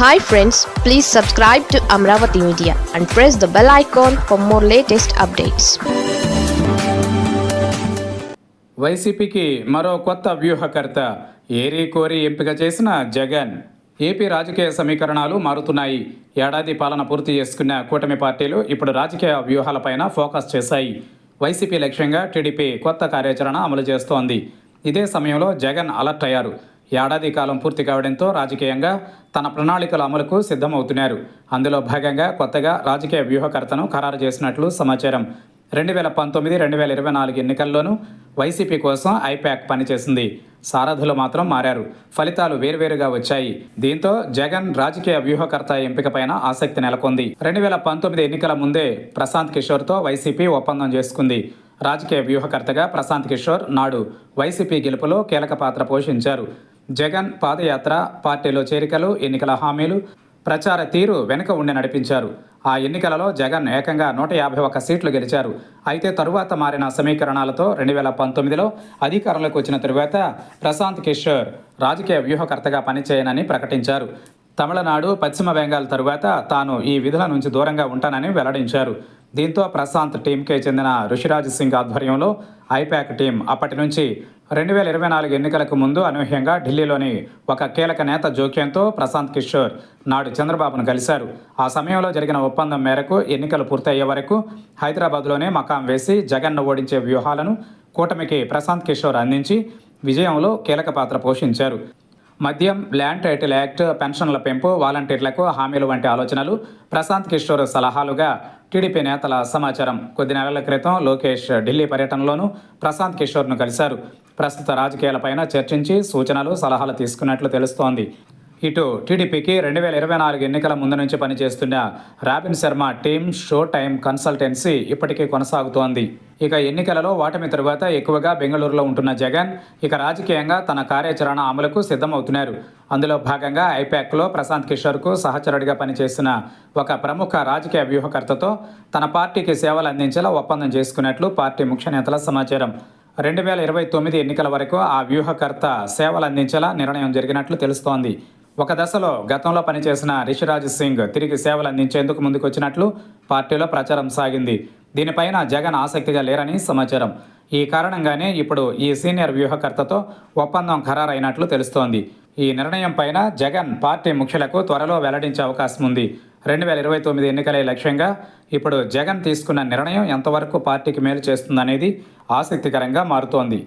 Hi friends please subscribe to Amaravati media and press the bell icon for more latest updates వైసీపీకి మరో కొత్త వ్యూహకర్త ఏరి కోరి ఎంపిక చేసిన జగన్. ఏపీ రాజకీయ సమీకరణాలు మారుతున్నాయి. ఏడాది పాలన పూర్తి చేసుకున్న కూటమి పార్టీలు ఇప్పుడు రాజకీయ వ్యూహాలపైన ఫోకస్ చేశాయి. వైసీపీ లక్ష్యంగా టీడీపీ కొత్త కార్యాచరణ అమలు చేస్తోంది. ఇదే సమయంలో జగన్ అలర్ట్ అయ్యారు. ఏడాది కాలం పూర్తి కావడంతో రాజకీయంగా తన ప్రణాళికల అమలుకు సిద్ధమవుతున్నారు. అందులో భాగంగా కొత్తగా రాజకీయ వ్యూహకర్తను ఖరారు చేసినట్లు సమాచారం. రెండు వేల పంతొమ్మిది రెండు వేల ఇరవై నాలుగు ఎన్నికల్లోనూ వైసీపీ కోసం ఐప్యాక్ పనిచేసింది. సారథులు మాత్రం మారారు. ఫలితాలు వేర్వేరుగా వచ్చాయి. దీంతో జగన్ రాజకీయ వ్యూహకర్త ఎంపికపైన ఆసక్తి నెలకొంది. రెండు వేల పంతొమ్మిది ఎన్నికల ముందే ప్రశాంత్ కిషోర్తో వైసీపీ ఒప్పందం చేసుకుంది. రాజకీయ వ్యూహకర్తగా ప్రశాంత్ కిషోర్ నాడు వైసీపీ గెలుపులో కీలక పాత్ర పోషించారు. జగన్ పాదయాత్ర పార్టీలో చేరికలు ఎన్నికల హామీలు ప్రచార తీరు వెనుక ఉండి నడిపించారు. ఆ ఎన్నికలలో జగన్ ఏకంగా నూట యాభై ఒక్క సీట్లు గెలిచారు. అయితే తరువాత మారిన సమీకరణాలతో రెండు వేల పంతొమ్మిదిలో అధికారంలోకి వచ్చిన తరువాత ప్రశాంత్ కిషోర్ రాజకీయ వ్యూహకర్తగా పనిచేయనని ప్రకటించారు. తమిళనాడు పశ్చిమ బెంగాల్ తరువాత తాను ఈ విధుల నుంచి దూరంగా ఉంటానని వెల్లడించారు. దీంతో ప్రశాంత్ టీంకే చెందిన ఋషిరాజ్ సింగ్ ఆధ్వర్యంలో ఐపాక్ టీం అప్పటి నుంచి రెండు వేల ఇరవై నాలుగు ఎన్నికలకు ముందు అనూహ్యంగా ఢిల్లీలోని ఒక కీలక నేత జోక్యంతో ప్రశాంత్ కిషోర్ నాడు చంద్రబాబును కలిశారు. ఆ సమయంలో జరిగిన ఒప్పందం మేరకు ఎన్నికలు పూర్తయ్యే వరకు హైదరాబాద్లోనే మకాం వేసి జగన్ను ఓడించే వ్యూహాలను కూటమికి ప్రశాంత్ కిషోర్ అందించి విజయంలో కీలక పాత్ర పోషించారు. మద్యం ల్యాండ్ టైటిల్ యాక్ట్ పెన్షన్ల పెంపు వాలంటీర్లకు హామీలు వంటి ఆలోచనలు ప్రశాంత్ కిషోర్ సలహాలుగా టీడీపీ నేతల సమాచారం. కొద్ది నెలల క్రితం లోకేష్ ఢిల్లీ పర్యటనలోనూ ప్రశాంత్ కిషోర్ను కలిశారు. ప్రస్తుత రాజకీయాలపైన చర్చించి సూచనలు సలహాలు తీసుకున్నట్లు తెలుస్తోంది. ఇటు టీడీపీకి రెండు వేల ఇరవై నాలుగు ఎన్నికల ముందు నుంచి పనిచేస్తున్న Robin Sharma team show time consultancy ఇప్పటికీ కొనసాగుతోంది. ఇక ఎన్నికలలో ఓటమి తరువాత ఎక్కువగా బెంగళూరులో ఉంటున్న జగన్ ఇక రాజకీయంగా తన కార్యాచరణ అమలుకు సిద్ధమవుతున్నారు. అందులో భాగంగా ఐపాక్లో ప్రశాంత్ కిషోర్కు సహచరుడిగా పనిచేసిన ఒక ప్రముఖ రాజకీయ వ్యూహకర్తతో తన పార్టీకి సేవలు అందించేలా ఒప్పందం చేసుకున్నట్లు పార్టీ ముఖ్య నేతల సమాచారం. రెండు వేల ఇరవై తొమ్మిది ఎన్నికల వరకు ఆ వ్యూహకర్త సేవలు అందించేలా నిర్ణయం జరిగినట్లు తెలుస్తోంది. ఒక దశలో గతంలో పనిచేసిన రిషిరాజ్ సింగ్ తిరిగి సేవలు అందించేందుకు ముందుకొచ్చినట్లు పార్టీలో ప్రచారం సాగింది. దీనిపైన జగన్ ఆసక్తిగా లేరని సమాచారం. ఈ కారణంగానే ఇప్పుడు ఈ సీనియర్ వ్యూహకర్తతో ఒప్పందం ఖరారైనట్లు తెలుస్తోంది. ఈ నిర్ణయం పైన జగన్ పార్టీ ముఖ్యులకు త్వరలో వెల్లడించే అవకాశం ఉంది. రెండు వేల ఇరవై తొమ్మిది ఎన్నికలే లక్ష్యంగా ఇప్పుడు జగన్ తీసుకున్న నిర్ణయం ఎంతవరకు పార్టీకి మేలు చేస్తుందనేది ఆసక్తికరంగా మారుతోంది.